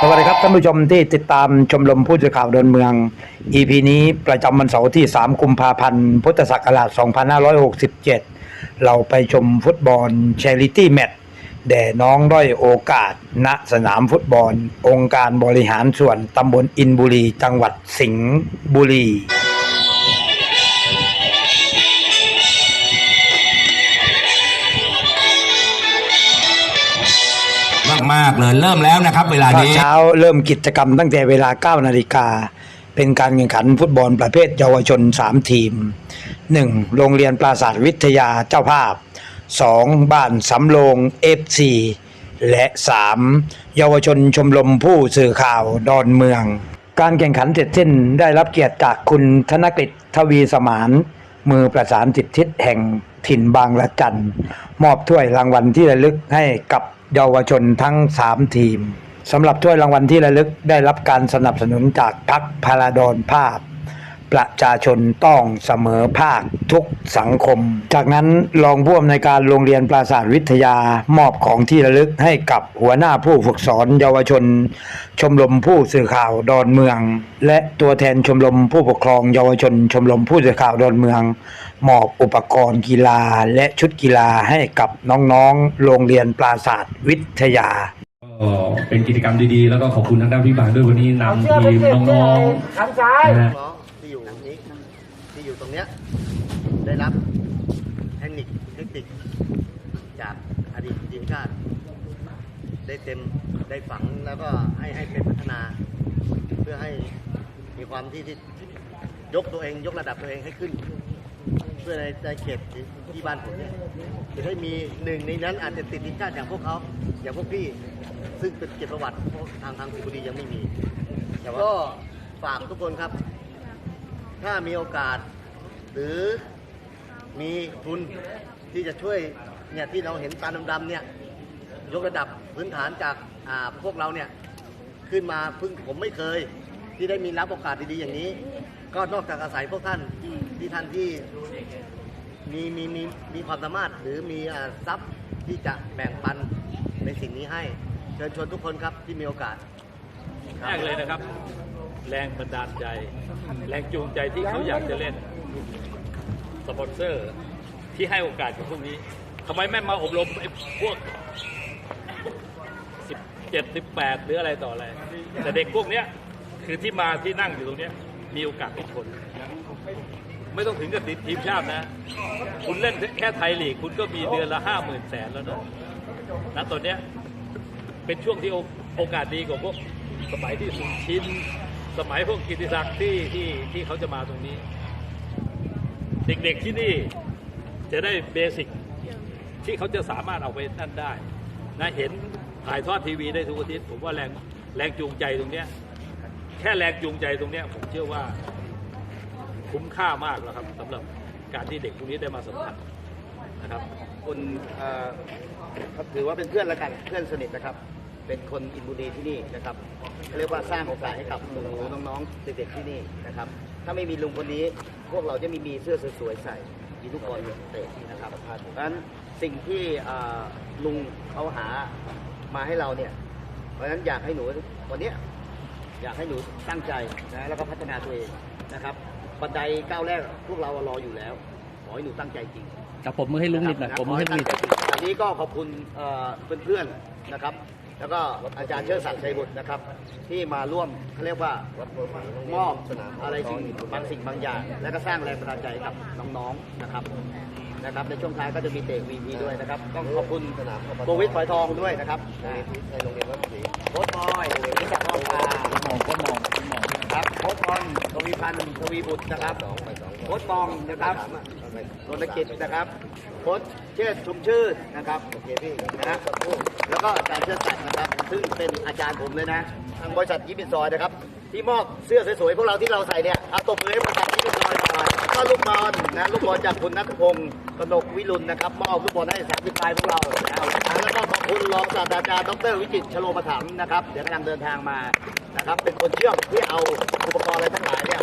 สวัสดีครับท่านผู้ชมที่ติดตามชมรมผู้สื่อข่าวเดินเมือง EP นี้ประจำวันเสาร์ที่ 3 กุมภาพันธ์ พุทธศักราช 2567 เราไปชมฟุตบอลเชลิตี้แมตช์แด่น้องด้อยโอกาส ณสนามฟุตบอล องค์การบริหารส่วนตำบลอินบุรี จังหวัดสิงห์บุรี มากเลยเริ่มแล้วนะครับ เวลานี้ เช้าเริ่มกิจกรรมตั้งแต่เวลา 9 นาฬิกา เป็นการแข่งขันฟุตบอลประเภทเยาวชน 3 ทีม 1. โรงเรียนปราศาสตร์วิทยาเจ้าภาพ 2. บ้านสำโรงเอฟซีและ 3. เยาวชนชมรมผู้สื่อข่าวดอนเมือง การแข่งขันเสร็จสิ้นได้รับเกียรติจากคุณธนกฤษทวีสมาน มือประสานจิตทิศแห่งถิ่นบางละจันมอบถ้วยรางวัลที่ระลึกให้กับเยาวชนทั้ง 3 ทีมสำหรับถ้วยรางวัลที่ระลึกได้รับการสนับสนุนจากพักพาราดอนภาพ ประชาชนต้องเสมอภาคทุกสังคม จากนั้นรองผู้อำนวยการโรงเรียนปราศาสตร์วิทยามอบของที่ระลึกให้กับหัวหน้าผู้ฝึกสอนเยาวชน ชมรมผู้สื่อข่าวดอนเมือง และตัวแทนชมรมผู้ปกครองเยาวชน ชมรมผู้สื่อข่าวดอนเมืองมอบอุปกรณ์กีฬาและชุดกีฬาให้กับน้องๆ โรงเรียนปราศาสตร์วิทยาก็เป็นกิจกรรมดีๆ แล้วก็ขอบคุณทางด้านพี่บางด้วยวันนี้นำทีมน้องๆทางซ้ายนะ ฮะน้องที่อยู่ตรงนี้ที่อยู่ตรงเนี้ยได้รับเทคนิคเทคนิคจากอดีตทีมชาติ ได้เต็มได้ฝังแล้วก็ให้ให้เป็นพัฒนา เพื่อให้มีความที่ที่ยกตัวเองยกระดับตัวเองให้ขึ้น เพื่อในในเขตที่บ้านผมเนี่ยจะได้มีหนึ่งในนั้นอาจจะติดทีมชาติอย่างพวกเขาอย่างพวกพี่ซึ่งเป็นเกียรติประวัติเพราะทางทางสิงห์บุรียังไม่มีก็ฝากทุกคนครับ ถ้ามีโอกาส หรือมีทุนที่จะช่วยเนี่ยที่เราเห็นตาดำๆเนี่ยยกระดับพื้นฐานจากาพวกเราเนี่ยขึ้นมาเพิ่งผมไม่เคย ที่ได้มีรับโอกาสดีๆอย่างนี้ ก็นอกจากอาศัยพวกท่านที่ท่านที่มีมีมีมีความสามารถหรือมีอทรัพย์ที่จะแบ่งปันในสิ่งนี้ให้ เชิญชวนทุกคนครับที่มีโอกาสแรกเลยนะครับ แรงบันดาลใจ แรงจูงใจที่เขาอยากจะเล่นสปอนเซอร์ที่ให้โอกาสกับพวกนี้ทำไมไม่มาอบรมไอ้พวกสิบเจ็ดสิบแปดหรืออะไรต่ออะไร แต่เด็กพวกเนี้ยคือที่มาที่นั่งอยู่ตรงเนี้ยมีโอกาสทุกคน ไม่ต้องถึงกับติดทีมชาตินะ คุณเล่นแค่ไทยลีก คุณก็มีเดือนละห้าหมื่นแสนแล้วนะณตอนเนี้ยเป็นช่วงที่โอโอกาสดีกว่าพวกสมัยที่สุชิน สมัยพวกกิติศักดิ์ที่ที่ที่เขาจะมาตรงนี้ เด็กๆที่นี่จะได้เบสิกที่เขาจะสามารถเอาไปนั่นได้นะเห็นถ่ายทอดทีวีได้ทุกอาทิตย์ผมว่าแรงแรงจูงใจตรงเนี้ยแค่แรงจูงใจตรงเนี้ยผมเชื่อว่าคุ้มค่ามากแล้วครับสำหรับการที่เด็กพวกนี้ได้มาสัมผัสนะครับ คุณเอ่อถือว่าเป็นเพื่อนละกันเพื่อนสนิทนะครับ เป็นคนอินบุรีที่นี่นะครับเขาเรียกว่าสร้างโอกาสให้กับหนูๆน้องๆเด็กๆที่นี่นะครับ ถ้าไม่มีลุงคนนี้พวกเราจะไมีมีเสื้อสวยๆใส่มีทุกคนเตะนะครับเพราะฉะนั้นสิ่งที่เอ่อลุงเขาหามาให้เราเนี่ย เพราะฉะนั้นอยากให้หนูวันเนี้ยอยากให้หนูตั้งใจนะแล้วก็พัฒนาตัวเองนะครับบันไดก้าวแรกพวกเรารออยู่แล้วขอให้หนูตั้งใจจริงจับผมมือให้ลุงนิดหน่อยผมมือให้ลุงนิดอันนี้ก็ขอบคุณเอ่อเพื่อนๆนะครับ แล้วก็อาจารย์เชิดศักดิ์ชัยบุตรนะครับ ที่มาร่วมเขาเรียกว่ามอบอะไรสิ่งบางสิ่งบางอย่าง และก็สร้างแรงบันดาลใจให้กับน้องๆนะครับนะครับ ในช่วงท้ายก็จะมีเตะวีพีด้วยนะครับ ต้องขอบคุณโควิดฝอยทองด้วยนะครับในโรงเรียนวัดศรีโค้ชบอยนิสักรอบตามองก็มองครับโค้ชบอลทวีพันธ์ทวีบุตรนะครับโค้ชบองนะครับรณกิจนะครับโค้ช เชษฐ์ชุมชื่นนะครับโอเคพี่นะแล้วก็อาจารย์เชิดศักดิ์นะครับ ซึ่งเป็นอาจารย์ผมเลยนะ ทางบริษัทยิปปินซอยนะครับ ที่มอบเสื้อสวยๆพวกเราที่เราใส่เนี่ยเอาตบมือให้บริษัทยิปปินซอยหน่อยก็ลูกบอลนะลูกบอลจากคุณนัทพงศ์กนกวิรุณนะครับมอบลูกบอลให้สามสิบปลายพวกเราแล้วก็ขอบคุณรองศาสตราจารย์ดรวิจิตชโลมาถัมนะครับเดี๋ยวกำลังเดินทางมานะครับเป็นคนเชื่อมที่เอาอุปกรณ์อะไรทั้งหลายเนี่ย